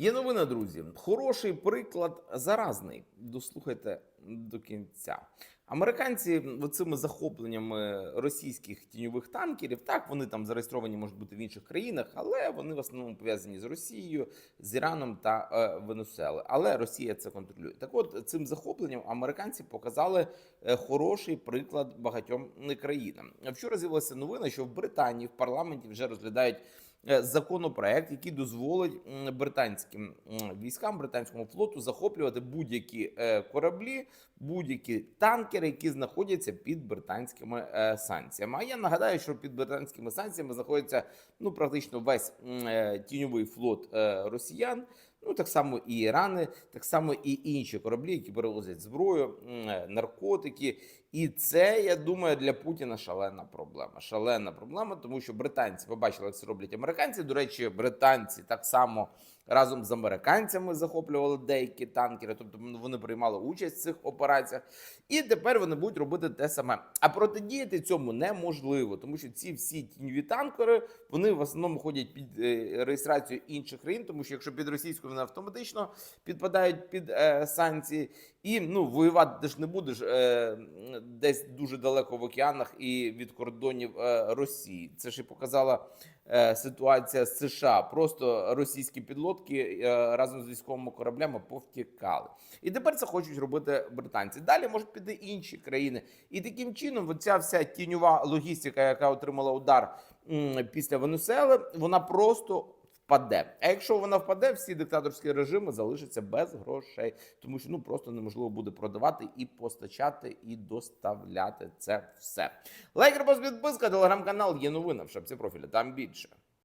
Є новина, друзі. Хороший приклад заразний. Дослухайте до кінця. Американці цими захопленнями російських тіньових танкерів, так вони там зареєстровані можуть бути в інших країнах, але вони в основному пов'язані з Росією, з Іраном та е, Венесуелою. Але Росія це контролює. Так, от цим захопленням американці показали е, хороший приклад багатьом країнам. Вчора з'явилася новина, що в Британії в парламенті вже розглядають законопроект, який дозволить британським військам, британському флоту захоплювати будь-які е, кораблі, будь-які танкери, які знаходяться під британськими е, санкціями. А я нагадаю, що під британськими санкціями знаходиться ну практично весь е, тіньовий флот е, росіян. Ну, так само і Ірани, так само і інші кораблі, які перевозять зброю, е, наркотики. І це, я думаю, для Путіна шалена проблема. Шалена проблема, тому що британці побачили, як це роблять американці. До речі, британці так само разом з американцями захоплювали деякі танкери, тобто вони приймали участь в цих операціях. І тепер вони будуть робити те саме. А протидіяти цьому неможливо, тому що ці всі тіньові танкери вони в основному ходять під е, реєстрацію інших країн, тому що якщо під російською вони автоматично підпадають під е, санкції, і ну воювати ти ж не будеш е, десь дуже далеко в океанах і від кордонів е, Росії. Це ж і показала е, ситуація з США. Просто російські підлодки е, разом з військовими кораблями повтікали. І тепер це хочуть робити британці. Далі можуть піти інші країни. І таким чином, оця вся тіньова логістика, яка отримала удар м, після Венесуели, вона просто. Впаде. А якщо вона впаде, всі диктаторські режими залишаться без грошей, тому що ну просто неможливо буде продавати і постачати, і доставляти це все. Лайк, репост, підписка, телеграм-канал є новина в шапці профіля. Там більше.